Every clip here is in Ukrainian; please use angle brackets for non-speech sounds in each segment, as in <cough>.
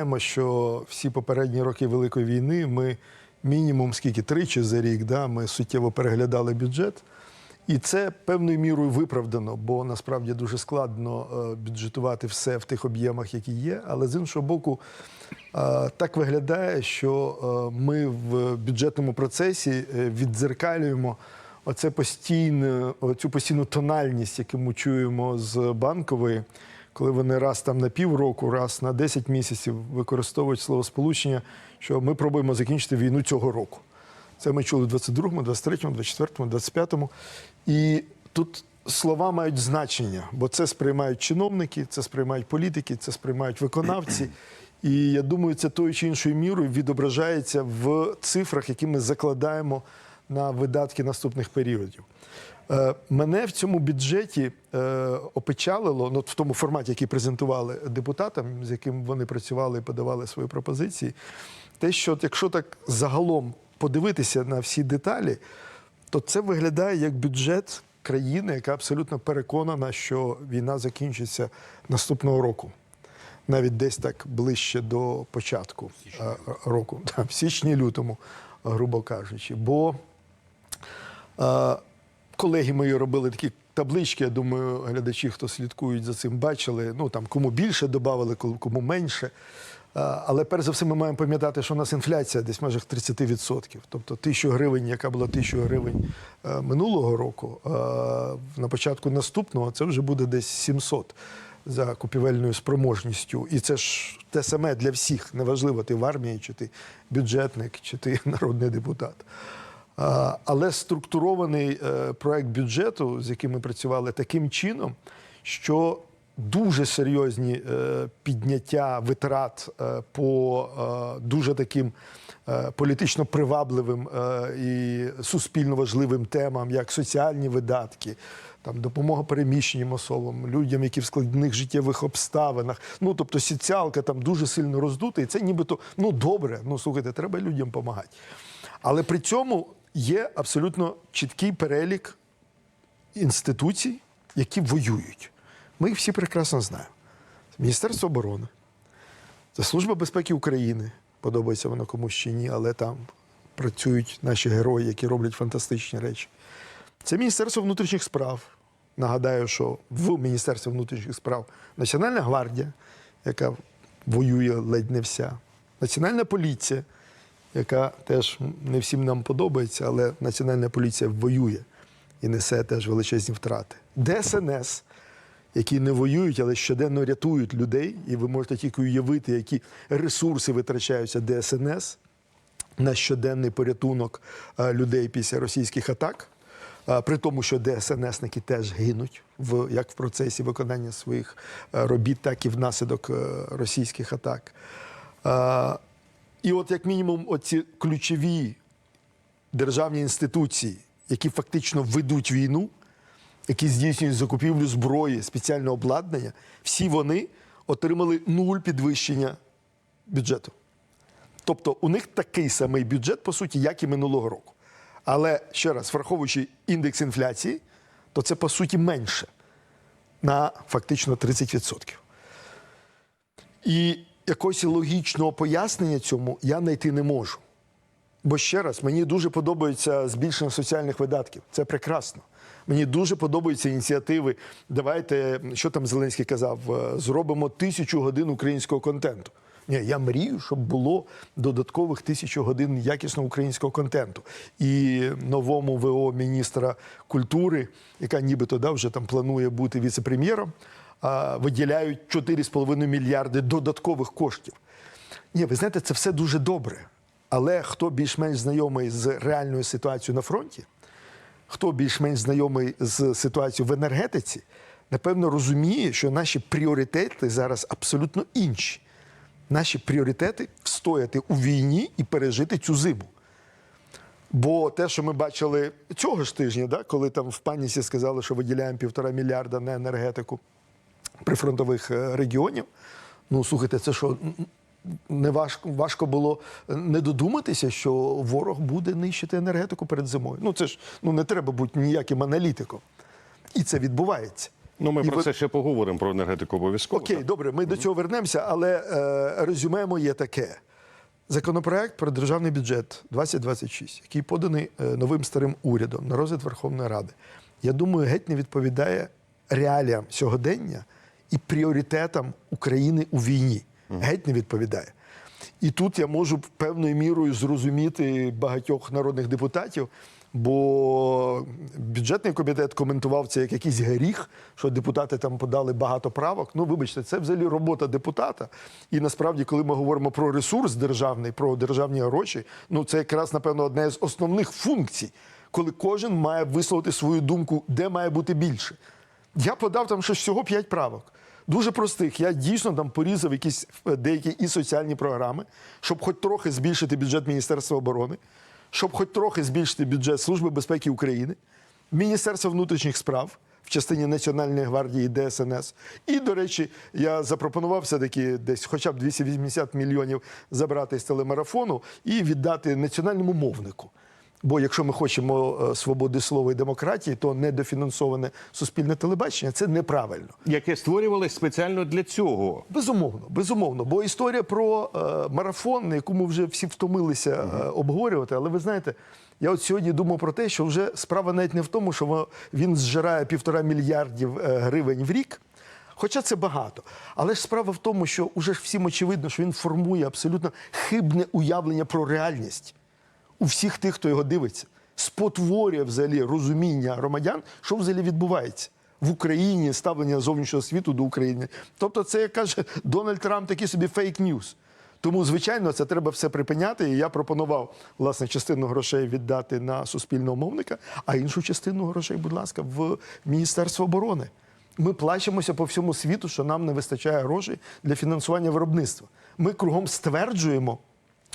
Знаємо, що всі попередні роки Великої війни ми мінімум скільки тричі за рік, да, ми суттєво переглядали бюджет. І це певною мірою виправдано, бо насправді дуже складно е, бюджетувати все в тих об'ємах, які є. Але з іншого боку, е, так виглядає, що е, ми в бюджетному процесі віддзеркалюємо оце постійне, цю постійну тональність, яку ми чуємо з банкової, коли вони раз там на півроку, раз на 10 місяців використовують словосполучення, що ми пробуємо закінчити війну цього року. Це ми чули в 22-му, 23-му, 24-му, 25-му. І тут слова мають значення, бо це сприймають чиновники, це сприймають політики, це сприймають виконавці. І я думаю, це тою чи іншою мірою відображається в цифрах, які ми закладаємо на видатки наступних періодів. Е, Мене в цьому бюджеті е, опечалило, ну, в тому форматі, який презентували депутатам, з яким вони працювали і подавали свої пропозиції, те, що якщо так загалом подивитися на всі деталі, то це виглядає як бюджет країни, яка абсолютно переконана, що війна закінчиться наступного року. Навіть десь так ближче до початку е, року, <laughs> в січні-лютому, грубо кажучи. Бо колеги мої робили такі таблички. Я думаю, глядачі, хто слідкують за цим, бачили. Ну там кому більше додавали, кому менше. Але перш за все, ми маємо пам'ятати, що у нас інфляція десь в межах 30%. Тобто тисячу гривень, яка була тисячу гривень е, минулого року, е, на початку наступного це вже буде десь 700 за купівельною спроможністю. І це ж те саме для всіх. Неважливо, ти в армії, чи ти бюджетник, чи ти <laughs> народний депутат. Але структурований е, проект бюджету, з яким ми працювали таким чином, що дуже серйозні е, підняття витрат е, по дуже таким політично привабливим і суспільно важливим темам, як соціальні видатки. Там допомога переміщеним особам, людям, які в складних життєвих обставинах. Ну тобто соціалка там дуже сильно роздута, і це нібито ну добре. Ну слухайте, треба людям допомагати. Але при цьому є абсолютно чіткий перелік інституцій, які воюють. Ми їх всі прекрасно знаємо. Міністерство оборони, це Служба безпеки України. Подобається воно комусь чи ні, але там працюють наші герої, які роблять фантастичні речі. Це Міністерство внутрішніх справ. Нагадаю, що в Міністерстві внутрішніх справ Національна гвардія, яка воює ледь не вся, Національна поліція, яка теж не всім нам подобається, але Національна поліція воює і несе теж величезні втрати. ДСНС, які не воюють, але щоденно рятують людей, і ви можете тільки уявити, які ресурси витрачаються ДСНС на щоденний порятунок людей після російських атак. При тому, що ДСНСники теж гинуть в як в процесі виконання своїх робіт, так і внаслідок е, російських атак. І от, як мінімум, оці ключові державні інституції, які фактично ведуть війну, які здійснюють закупівлю зброї, спеціального обладнання, всі вони отримали нуль підвищення бюджету. Тобто у них такий самий бюджет, по суті, як і минулого року. Але ще раз, враховуючи індекс інфляції, то це по суті менше на фактично 30%. І якогось логічного пояснення цьому я знайти не можу. Бо ще раз, мені дуже подобається збільшення соціальних видатків. Це прекрасно. Мені дуже подобаються ініціативи. Давайте, що там Зеленський казав, е, зробимо тисячу годин українського контенту. Ні, я мрію, щоб було додаткових тисячу годин якісного українського контенту. І новому ВО міністра культури, яка нібито да, вже там планує бути віце-прем'єром, виділяють 4,5 мільярди додаткових коштів. Ні, ви знаєте, це все дуже добре. Але хто більш-менш знайомий з реальною ситуацією на фронті, хто більш-менш знайомий з ситуацією в енергетиці, напевно розуміє, що наші пріоритети зараз абсолютно інші. Наші пріоритети встояти у війні і пережити цю зиму. Бо те, що ми бачили цього ж тижня, да, коли там в паніці сказали, що виділяємо півтора мільярда на енергетику прифронтових е, регіонів. Ну, слухайте, це що не важко, важко було не додуматися, що ворог буде нищити енергетику перед зимою. Ну це ж ну не треба бути ніяким аналітиком. І це відбувається. Ну, ми І про ви- це ще поговоримо про енергетику обов'язково. Окей, добре, ми до цього вернемося, але е, резюме моє таке. Законопроект про державний бюджет 2026, який поданий е, новим старим урядом на розгляд Верховної Ради, я думаю, геть не відповідає реаліям сьогодення і пріоритетам України у війні. Геть не відповідає. І тут я можу певною мірою зрозуміти багатьох народних депутатів, бо бюджетний комітет коментував це як якийсь гріх, що депутати там подали багато правок. Ну, вибачте, це взагалі робота депутата. І насправді, коли ми говоримо про ресурс державний, про державні гроші, ну це якраз напевно одна з основних функцій, коли кожен має висловити свою думку, де має бути більше. Я подав там ще всього 5 правок. Дуже простих. Я дійсно там порізав якісь е, деякі і соціальні програми, щоб хоч трохи збільшити бюджет Міністерства оборони, щоб хоч трохи збільшити бюджет Служби безпеки України, Міністерства внутрішніх справ в частині Національної гвардії ДСНС. І, до речі, я запропонував все-таки десь хоча б 280 мільйонів забрати з телемарафону і віддати національному мовнику. Бо якщо ми хочемо е, свободи слова і демократії, то недофінансоване суспільне телебачення це неправильно. Яке створювалось спеціально для цього. Безумовно, безумовно. Бо історія про е, марафон, на яку ми вже всі втомилися е, обговорювати, але ви знаєте, я от сьогодні думав про те, що вже справа навіть не в тому, що він зжирає півтора мільярдів е, гривень в рік. Хоча це багато. Але ж справа в тому, що вже ж всім очевидно, що він формує абсолютно хибне уявлення про реальність у всіх тих, хто його дивиться, спотворює взагалі розуміння громадян, що взагалі відбувається в Україні, ставлення зовнішнього світу до України. Тобто, це як каже Дональд Трамп, такий собі фейк-ньюс. Тому, звичайно, це треба все припиняти. І я пропонував власне частину грошей віддати на суспільного мовника, а іншу частину грошей, будь ласка, в Міністерство оборони. Ми плачемося по всьому світу, що нам не вистачає грошей для фінансування виробництва. Ми кругом стверджуємо,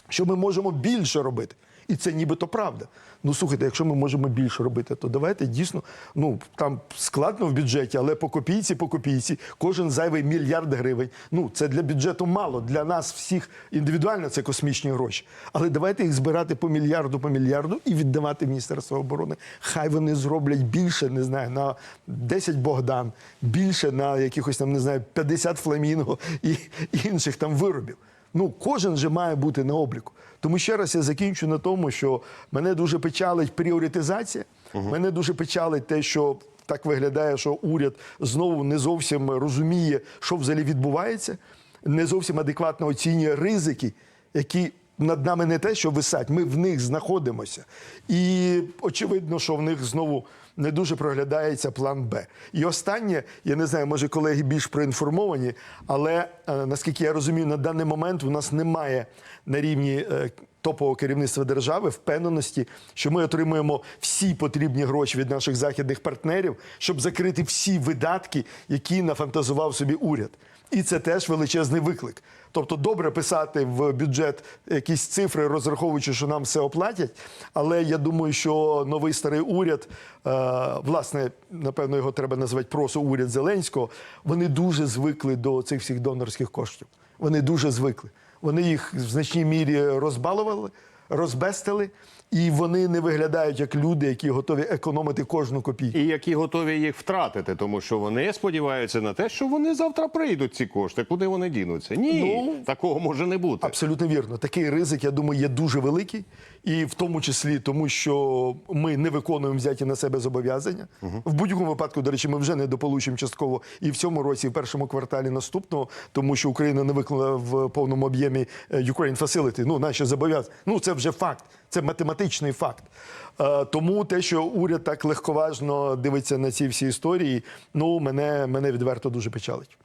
що ми можемо більше робити. І це нібито правда. Ну слухайте, якщо ми можемо більше робити, то давайте дійсно ну там складно в бюджеті, але по копійці, по копійці, кожен зайвий мільярд гривень. Ну це для бюджету мало. Для нас всіх індивідуально це космічні гроші. Але давайте їх збирати по мільярду, по мільярду і віддавати Міністерству оборони. Хай вони зроблять більше, не знаю, на 10 Богдан, більше на якихось там не знаю 50 фламінго і інших там виробів. Ну, кожен же має бути на обліку. Тому ще раз я закінчу на тому, що мене дуже печалить пріоритизація. Мене дуже печалить те, що так виглядає, що уряд знову не зовсім розуміє, що взагалі відбувається, не зовсім адекватно оцінює ризики, які над нами не те, що висять, ми в них знаходимося. І очевидно, що в них знову не дуже проглядається план Б. І останнє, я не знаю, може колеги більш проінформовані, але е, наскільки я розумію, на даний момент у нас немає на рівні е, топового керівництва держави впевненості, що ми отримуємо всі потрібні гроші від наших західних партнерів, щоб закрити всі видатки, які нафантазував собі уряд. І це теж величезний виклик. Тобто добре писати в бюджет якісь цифри, розраховуючи, що нам все оплатять. Але я думаю, що новий старий уряд, е, власне, напевно, його треба назвати просто уряд Зеленського. Вони дуже звикли до цих всіх донорських коштів. Вони дуже звикли. Вони їх в значній мірі розбалували, розбестили, і вони не виглядають як люди, які готові економити кожну копійку. І які готові їх втратити, тому що вони сподіваються на те, що вони завтра прийдуть ці кошти. Куди вони дінуться? Ні, Ну, такого може не бути. Абсолютно вірно. Такий ризик, я думаю, є дуже великий, і в тому числі тому, що ми не виконуємо взяті на себе зобов'язання. В будь-якому випадку, до речі, ми вже не дополучимо частково і в цьому році, і в першому кварталі наступного, тому що Україна не виконала в повному об'ємі е, Ukraine Facility, ну наші зобов'язання. Ну це вже факт, це математичний факт. Е, Тому те, що уряд так легковажно дивиться на ці всі історії, ну мене, мене відверто дуже печалить.